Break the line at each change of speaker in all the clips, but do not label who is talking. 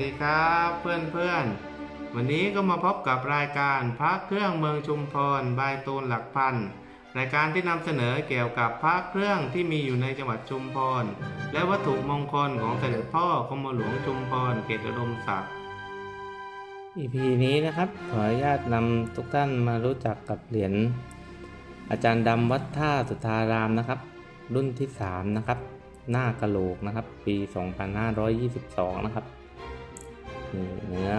ดีครับเพื่อนเพื่อนวันนี้ก็มาพบกับรายการพระเครื่องเมืองชุมพรบายตูนหลักพันรายการที่นำเสนอเกี่ยวกับพระเครื่องที่มีอยู่ในจังหวัดชุมพร และวัตถุมงคลของเสด็จพ่อกรมหลวงชุมพรเขตอุดมศักดิ์ EP นี้นะครับขออนุญาตนำทุกท่านมารู้จักกับเหรียญอาจารย์ดำวัดท่าสุทธารามนะครับ รุ่นที่ 3 นะครับ หน้ากะโหลกนะครับ ปี 2522 นะครับ นี่เนื้อ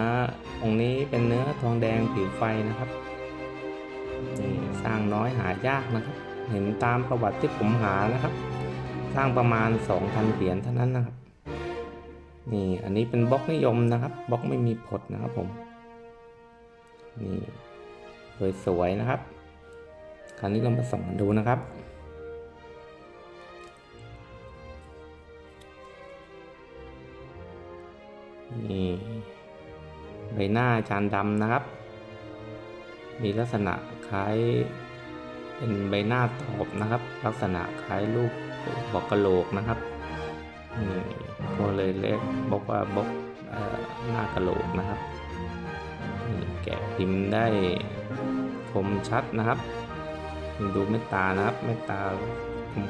องค์นี้เป็นเนื้อทองแดงผิวไฟนะครับนี่สร้างน้อยหายากนะครับ เห็นตามประวัติที่ผมหานะครับ สร้างประมาณ 2,000เหรียญเท่านั้นนะครับ นี่อันนี้เป็นบล็อกนิยมนะครับบล็อกไม่มีผดนะครับผมนี่สวยๆนะครับคราวนี้เรามาส่องกันดูนะครับ นี่ ใบหน้าจานดำนะครับ มีลักษณะคล้ายเป็นใบหน้าตอบนะครับ ลักษณะคล้ายรูปบอกกระโหลกนะครับนี่ก็เลยเรียกบอกว่าบอกอหน้ากระโหลกนะครับนี่แกะพิมพ์ได้คมชัดนะครับ ดูเม็ดตานะครับ เม็ดตา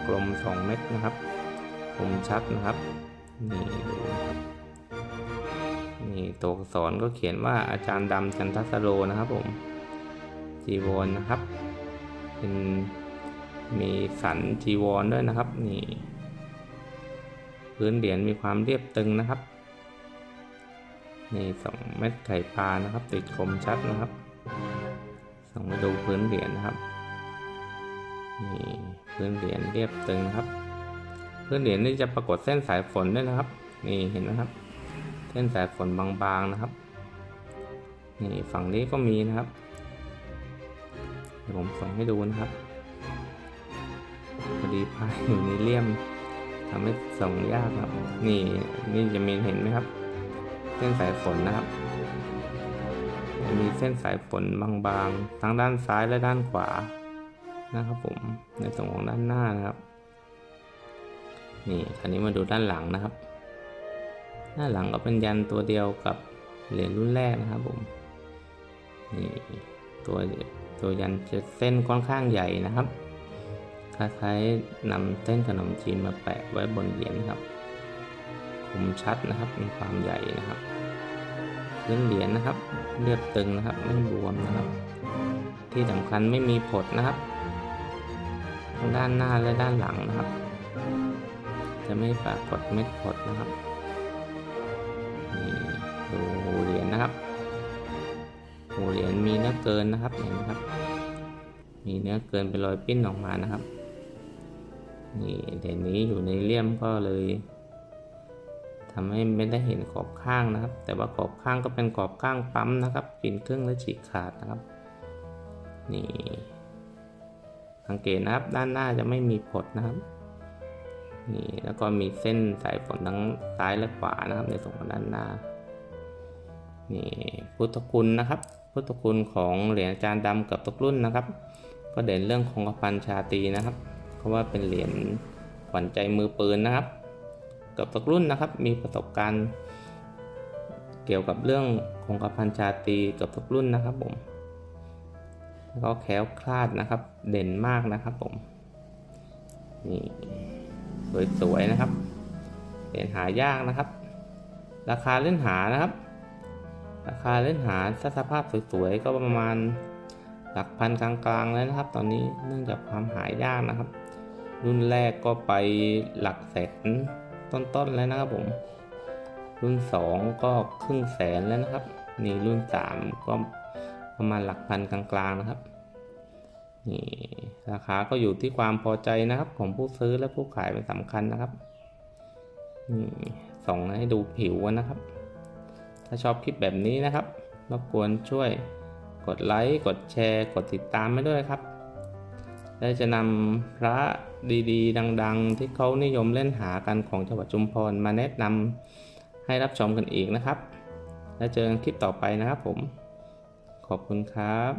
กลมๆสองเม็ดนะครับ คมชัดนะครับนี่ดูนะครับนี่ ตัวอักษรก็เขียนว่าอาจารย์ดำจันทสโรนะครับผมจีวรนะครับ เป็นมีสันจีวรด้วยนะครับนี่พื้นเหรียญมีความเรียบตึงนะครับนี่สองเม็ดไข่ปลานะครับ ติดคมชัดนะครับส่องมาดูพื้นเหรียญนะครับนี่พื้นเหรียญเรียบตึงนะครับ พื้นเหรียญนี่จะปรากฏเส้นสายฝนด้วยนะครับ นี่เห็นไหมครับ เส้นสายฝนบางๆนะครับนี่ฝั่งนี้ก็มีนะครับ เดี๋ยวผมส่งให้ดูนะครับพอดีพายอยู่ในเลี่ยมทำให้ส่งยากครับ นี่นี่จะมีเห็นไหมครับ เส้นสายฝนนะครับ มีเส้นสายฝนบางๆ ทั้งด้านซ้ายและด้านขวานะครับผมในส่วนของด้านหน้านะครับ นี่คราวนี้มาดูด้านหลังนะครับ หน้าหลังก็เป็นยันตัวเดียวกับเหรียญรุ่นแรกนะครับผมนี่ตัวตัวยันจะเส้นค่อนข้างใหญ่นะครับคล้ายๆนำเส้นขนมจีนมาแปะไว้บนเหรียญครับคมชัดนะครับมีความใหญ่นะครับพื้นเหรียญนะครับ เรียบตึงนะครับไม่บวมนะครับ ที่สำคัญไม่มีผดนะครับทั้งด้านหน้าและด้านหลังนะครับ จะไม่ปรากฏเม็ดผดนะครับ หูเหรียญมีเนื้อเกินนะครับเห็นไหมครับ มีเนื้อเกินเป็นรอยปิ้นออกมานะครับ นี่เหรียญนี้อยู่ในเลี่ยมก็เลยทำให้ไม่ได้เห็นขอบข้างนะครับ แต่ว่าขอบข้างก็เป็นขอบข้างปั๊มนะครับปินครึ่งและฉีกขาดนะครับ นี่สังเกตนะครับด้านหน้าจะไม่มีผดนะครับนี่แล้วก็มีเส้นสายฝนทั้งซ้ายและขวานะครับในส่วนของด้านหน้านี่พุทธคุณนะครับ พุทธคุณของเหรียญอาจารย์ดำกับทุกรุ่นนะครับ ก็เด่นเรื่องคงกระพันชาตีนะครับ เพราะว่าเป็นเหรียญขวัญใจมือปืนนะครับ กับทุกรุ่นนะครับมีประสบการณ์เกี่ยวกับเรื่องคงกระพันชาตีกับทุกรุ่นนะครับผมแล้วก็แคล้วคลาดนะครับ เด่นมากนะครับผมนี่สวยๆนะครับเหรียญหายากนะครับ ราคาเล่นหานะครับ ราคาเล่นหาถ้าสภาพสวยๆก็ประมาณหลักพันกลางๆแล้วนะครับ ตอนนี้เนื่องจากความหายากนะครับ รุ่นแรกก็ไปหลักแสนต้นๆแล้วนะครับผม รุ่น 2 ก็ครึ่งแสนแล้วนะครับ นี่รุ่น 3 ก็ประมาณหลักพันกลางๆนะครับนี่ราคาก็อยู่ที่ความพอใจนะครับ ของผู้ซื้อและผู้ขายเป็นสำคัญนะครับนี่ส่องให้ดูผิวนะครับ ถ้าชอบคลิปแบบนี้นะครับรบกวนช่วยกดไลค์ กดแชร์ กดติดตามมาด้วยครับ และจะนำพระดีๆ ดังๆ ที่เขานิยมเล่นหากันของจังหวัดชุมพรมาแนะนำให้รับชมกันอีกนะครับ แล้วเจอกันคลิปต่อไปนะครับผม ขอบคุณครับ